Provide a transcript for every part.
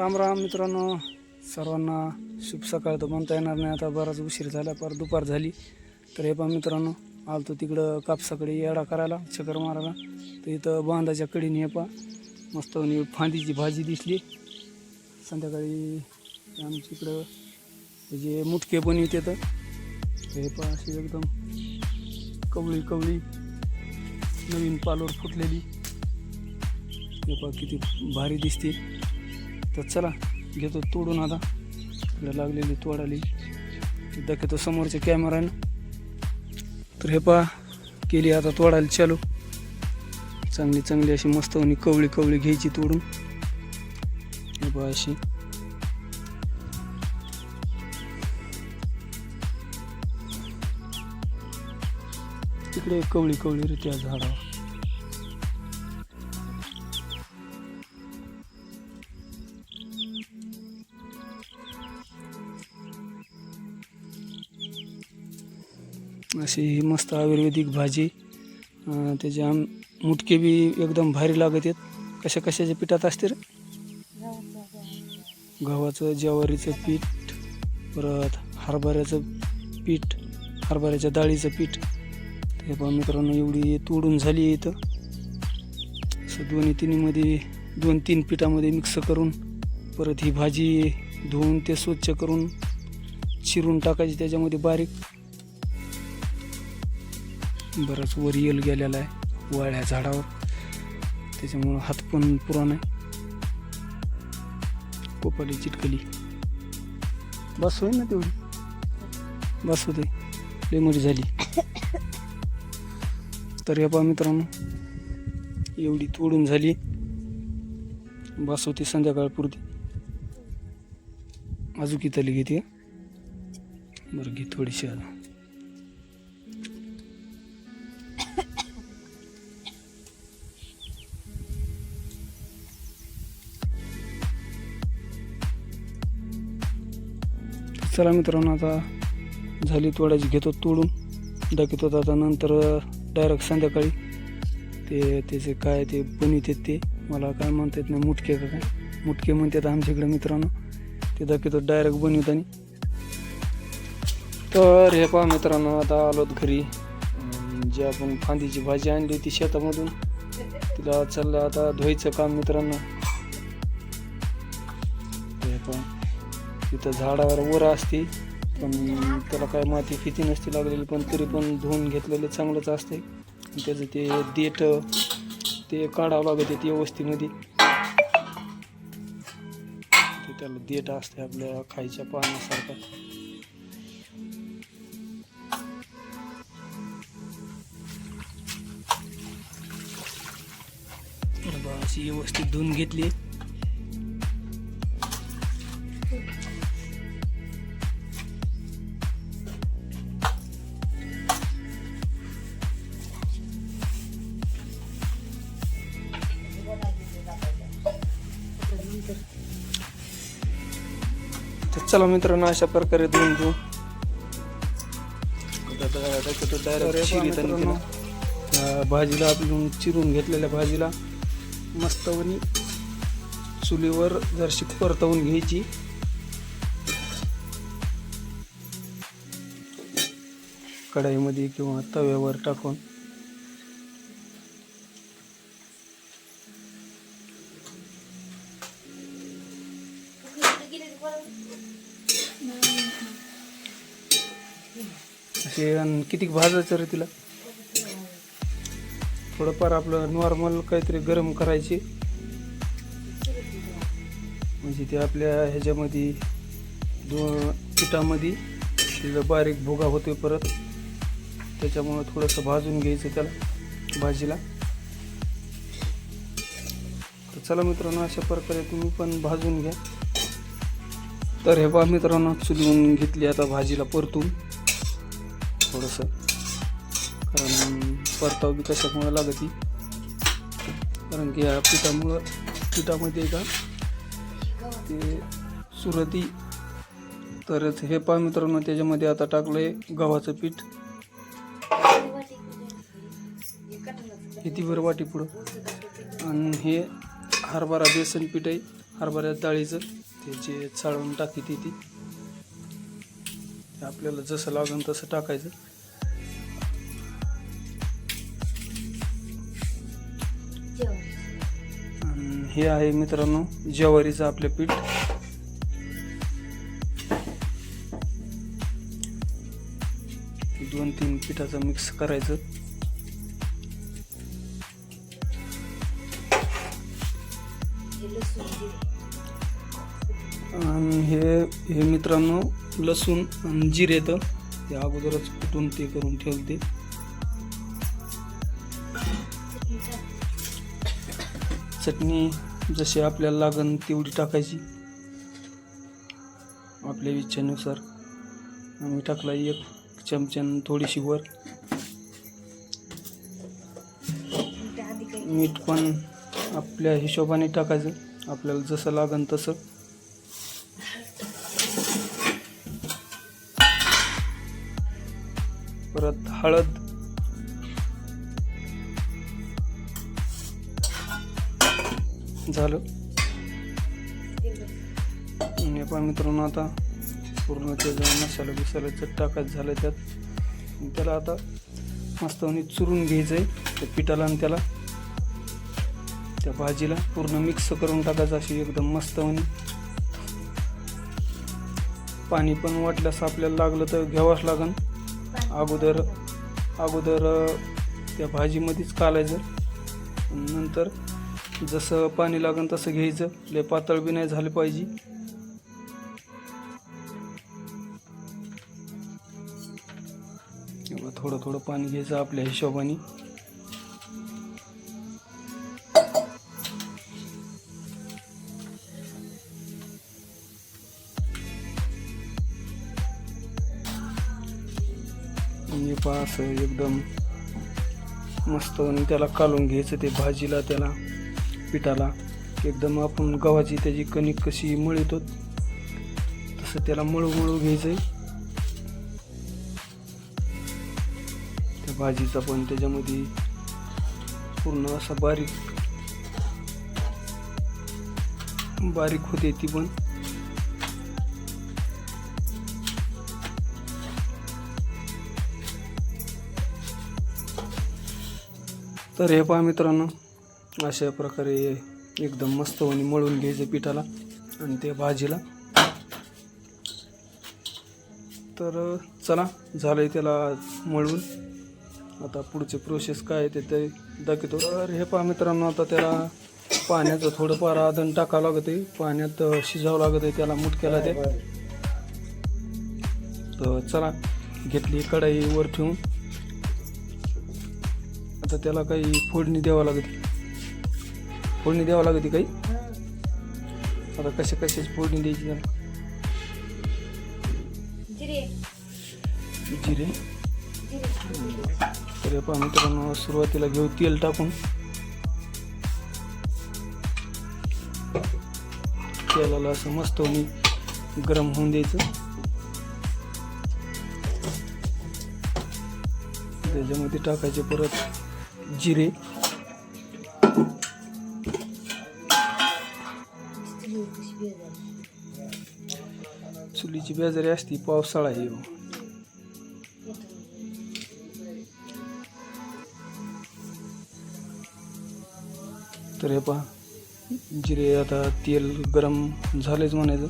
राम राम मित्रांनो सर्वांना शुभ सकाळ. तर म्हणता येणार नाही आता बराच उशीर झाला पर दुपार झाली. तर हे पहा मित्रांनो आलतो तिकडं कापसाकडे येडा करायला चक्कर मारायला. तर इथं बांधाच्या कडीने हे पा मस्त फांदीची भाजी दिसली. संध्याकाळी आमच्या इकडं जे मुटके पण येते तर हे पा अशी एकदम कवळी कवळी नवीन पालोर फुटलेली. हे पा किती भारी दिसते. तर चला घेतो तोडून आता. इकडे लागलेली तोडाली. दाखवतो समोरच्या कॅमेरानं तर हे पहा केली आता तोडायला चालू. चांगली चांगली अशी मस्त होणी कवळी कवळी घ्यायची तोडून. हे पहा अशी. तिकडे कवळी कवळी रित्या झाडावर. अशी ही मस्त आयुर्वेदिक भाजी. त्याचे आम मुटके बी एकदम भारी लागत आहेत. कशा कशाच्या पिठात असते रे? गव्हाचं ज्वारीचं पीठ परत हरभऱ्याचं पीठ हरभऱ्याच्या डाळीचं पीठ. ते पण मित्रांनो एवढी तोडून झाली आहे इथं. असं दोन्ही तिन्हीमध्ये दोन तीन पिठामध्ये मिक्स करून परत ही भाजी धुवून ते स्वच्छ करून चिरून टाकायची त्याच्यामध्ये बारीक. बराच वर येल गेलेला आहे वाळ्या झाडावर. त्याच्यामुळं हात पण पुराण आहे. पोपाली चिटकली. बस होईल ना तेवढी? बस होते लय मोठी झाली. तर या पहा मित्रांनो एवढी तोडून झाली. बस होती संध्याकाळपुरती. अजून किती घेते बरं घे थोडीशी आता. चला मित्रांनो आता झाली तोडायची घेतो तोडून. दाखवतो आता नंतर डायरेक्ट संध्याकाळी. ते त्याचे काय ते बनवतात ते मला काय म्हणतात नाही मुटके का काय? मुटके म्हणतात आमच्याकडे मित्रांनो. ते दाखवतो डायरेक्ट बनवताना तर हे पहा मित्रांनो आता आलोत घरी. जे जी आपण फांदीची भाजी आणली होती शेतामधून तिला चाललं आता धुवायचं काम मित्रांनो. हे पहा. तिथं झाडावर वर असते पण त्याला काय माती किती नसती लागलेली पण तरी पण धुवून घेतलेलं चांगलंच असते त्याचं ते देठ ते काढावं लागते ते व्यवस्थेमध्ये ते त्याला देठ असते आपल्या खायच्या पाण्यासारखा. बा अशी व्यवस्थित धुवून घेतली. तर चला मित्रांनो अशा प्रकारे धुवून घेऊ. डायरेक्ट भाजीला आपण चिरून घेतलेल्या भाजीला मस्तवणी चुलीवर जरशी परतवून घ्यायची. कढाईमध्ये किंवा तव्यावर टाकून. असे अन किती भाजायचं रे तिला? थोडंफार आपलं नॉर्मल काहीतरी गरम करायचे. म्हणजे ते आपल्या ह्याच्यामध्ये दोन पिठामध्ये तिला बारीक भुगा होतोय परत. त्याच्यामुळं थोडंसं भाजून घ्यायचं त्याला भाजीला. तर चला मित्रांनो अशा प्रकारे तुम्ही पण भाजून घ्या. तर हे बा मित्रांनो चुलवून घेतली आता भाजीला परतून. थोडंसं. कारण परताव बी कशामुळं लागती कारण की या पिठामुळं पिठामध्ये का ते सुरती. तरच हे पहा मित्रांनो त्याच्यामध्ये आता टाकलं आहे गव्हाचं पीठ. किती बरं वाटी पुढं. आणि हे हरभरा बेसन पीठ आहे हरभऱ्या डाळीचं. ते जे चाळून टाकी ती ती. आपल्याला जसं लागेल तसं टाकायचं. आणि हे आहे मित्रांनो ज्वारीचं आपलं पीठ. दोन तीन पिठाचं मिक्स करायचं. हे हे मित्रांनो लसूण आणि जिरे तर ते अगोदरच कुठून ते करून ठेवते. चटणी जशी आपल्याला लागन तेवढी टाकायची. आपल्या इच्छेनुसार. आम्ही टाकला एक चमच्यान थोडीशी वर मीठ पण आपल्या हिशोबाने टाकायचं. आपल्याला जसं लागन तसं. हळद. झालं. आणि पण मित्रांनो आता पूर्ण त्याचा मसाला बिसाला टाकायचं झालं त्यात त्याला आता मस्त चुरून घ्यायचं आहे त्या पिठाला आणि त्याला. त्या भाजीला पूर्ण मिक्स करून टाकायचं अशी एकदम मस्त पाणी पण वाटल्यास आपल्याला लागलं तर घ्यावंच लागन. अगोदर अगोदर त्या भाजीमध्येच कालायचं. नंतर जसं पाणी लागेल तसं घ्यायचं. लय पातळ बी नाही झालं पाहिजे. थोडं थोडं पाणी घ्यायचं आपल्या हिशोबाने. आणि पहा असं एकदम मस्त आणि त्याला कालून घ्यायचं ते भाजीला त्याला पिठाला. एकदम आपण गव्हाची त्याची कणिक कशी मळतो तसं त्याला मळू मळू घ्यायचं त्या भाजीचा पण त्याच्यामध्ये पूर्ण असा बारीक बारीक होते ती पण. तर हे पहा मित्रांनो अशा प्रकारे एकदम मस्त आणि मळून घ्यायचं पिठाला आणि ते भाजीला. तर चला झालंय त्याला मळून. आता पुढचे प्रोसेस काय आहे ते ते दाखवतो. तर हे पहा मित्रांनो आता त्याला पाण्याचं थोडंफार आदन टाकावं लागत आहे पाण्यात शिजावं लागत आहे त्याला मुटक्याला ते. तर चला घेतली कढाई वर ठेवून. आता त्याला काही फोडणी द्यावं लागते. फोडणी द्यावं लागते काही? आता कशा कशाची फोडणी द्यायची त्याला? जिरे. तर पहा मित्रांनो सुरुवातीला घेऊ तेल टाकून. तेलाला असं मस्त होणी गरम होऊन द्यायचं. त्याच्यामध्ये टाकायचे परत जिरे. चुलीची बेजारी असती पावसाळा आहे. तर हे पहा जिरे आता तेल गरम झालेच म्हणायचं.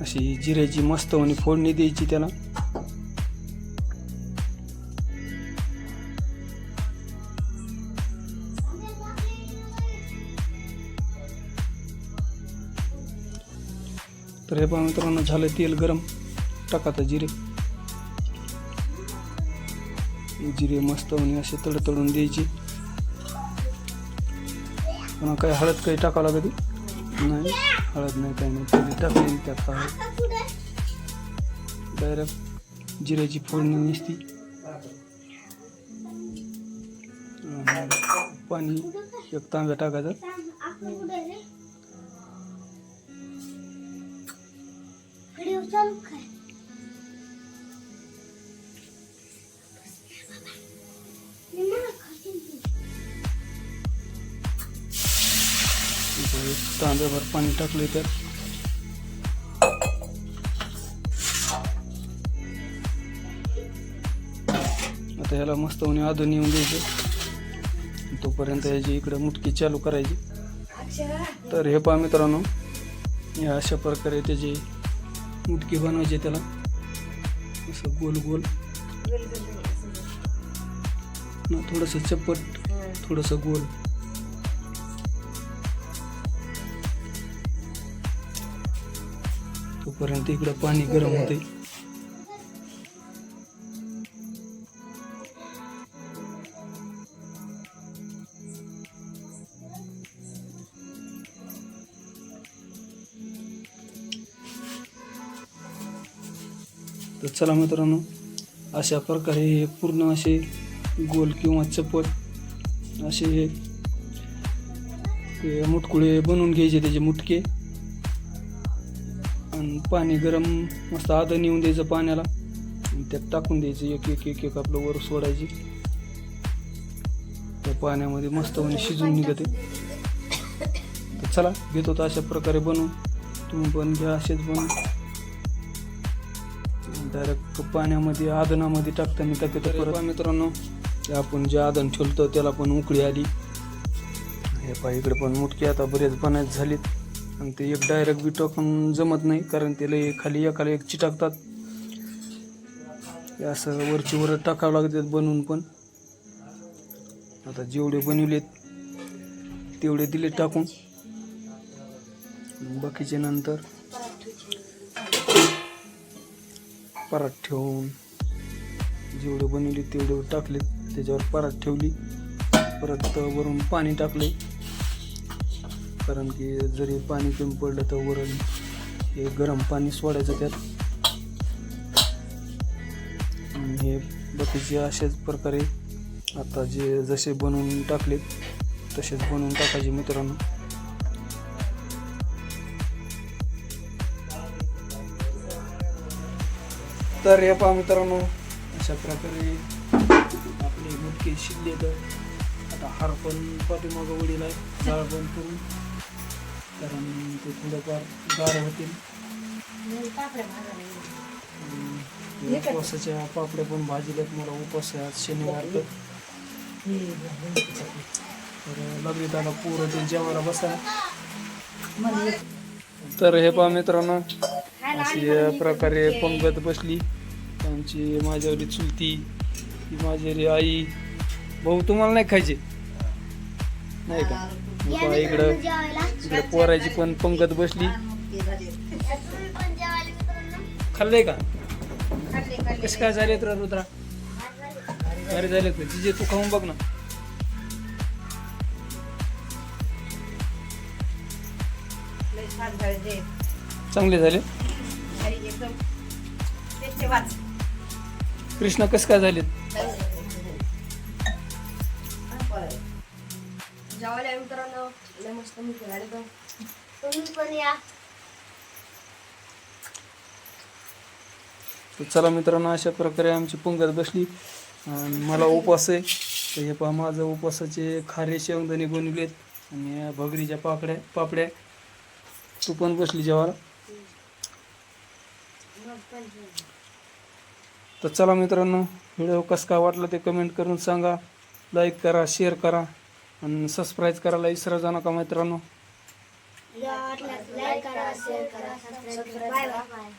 अशी जिऱ्याची मस्त म्हणे फोडणी द्यायची त्याला. तर हे पहा मित्रांनो झालं तेल गरम. टाकाता जिरे. जिरे मस्त म्हणे असे तडतडून द्यायची. पुन्हा काही हळद काही टाकावं लागते नाही हळद नाही काही नाही. पहिले टाकली त्यात डायरेक्ट जिऱ्याची फोडणी नसती. पाणी एक तांब्या टाकायचं. व्हिडिओ चालू तांब्याभर पाणी टाकले त्यात आता ह्याला मस्त म्हणे आधून येऊन द्यायचं. तोपर्यंत याची इकडे मुटकी चालू करायची. तर हे पहा मित्रांनो या अशा प्रकारे त्याची मुटकी बनवायची त्याला. असं गोल गोल. ना चपट थोडस गोल. तोपर्यंत इकडं पाणी गरम होते चला मित्रांनो अशा प्रकारे हे पूर्ण असे गोल किंवा चपट असे हे मुटकुळे बनवून घ्यायचे त्याचे मुटके. आणि पाणी गरम मस्त आदन येऊन द्यायचं पाण्याला. आणि त्यात टाकून द्यायचं एक एक एक एक आपलं वर सोडायची. त्या पाण्यामध्ये मस्त म्हणजे शिजून निघते. तर चला घेतो तर अशा प्रकारे बनवून. तुम्ही पण घ्या असेच बनवून डायरेक्ट पाण्यामध्ये आदनामध्ये टाकताना टाकतो परत? मित्रांनो आपण जे आदन ठेवतो त्याला पण उकळी आली. हे पाय इकडे पण मुटकी आता बरेच बनायच झालीत. आणि ते एक डायरेक्ट बी टाकून जमत नाही कारण त्याला खाली एकाला एक चिटाकतात. असं वरची वर टाकावं लागतात बनवून पण. आता जेवढे बनवलेत तेवढे दिले टाकून. बाकीचे नंतर परात ठेवून. जेवढे बनवले तेवढे टाकले. त्याच्यावर परात ठेवली. परत वरून पाणी टाकले. कारण की जरी पाणी कमी पडलं तर वरून हे गरम पाणी सोडायचं त्यात. आणि हे बाकीचे अशाच प्रकारे आता जे जसे बनवून टाकले तसेच बनवून टाकायचे मित्रांनो. तर हे पहा मित्रांनो अशा प्रकारे आपले मुटके शिजले तर आता हार पण पाठीमागं वडील आहे जाळ पण करून कारण ते थोडंफार गार होतील. उपवासाच्या पापड्या पण भाजल्यात मला उपवास आहे आज शनिवार तर. लगेच आता पोरं ते जेवायला बसा तर हे पहा मित्रांनो अशी या प्रकारे पंगत बसली. आमची माझ्यावरी चुलती ही माझी आई. भाऊ तुम्हाला नाही खायचे? नाही का? इकडं इकडे पोरायची पण पंगत बसली. खाल्लंय का? कसे काय झाले तर रुद्रा? अरे झाले तर तिचे तू खाऊन बघ ना. चांगले झाले? एकदम. वाच. कृष्णा कसं काय झालेत? जेवायला या मित्रांनो लय मस्त मी खेळायला पण तुम्ही पण या. तर चला मित्रांनो अशा प्रकारे आमची पंगत बसली. आणि मला उपवास आहे. तर हे पहा माझं उपवासाचे खारे शेवंदणे बनवलेत आणि या भगरीच्या पाकड्या पापड्या. तू पण बसली जेवायला. तर चला मित्रांनो व्हिडिओ कसं काय वाटला ते कमेंट करून सांगा. लाईक करा शेअर करा आणि सबस्क्राईब करायला विसरा जा नका मित्रांनो. लाईक करा शेअर करा सबस्क्राईब करा. Bye bye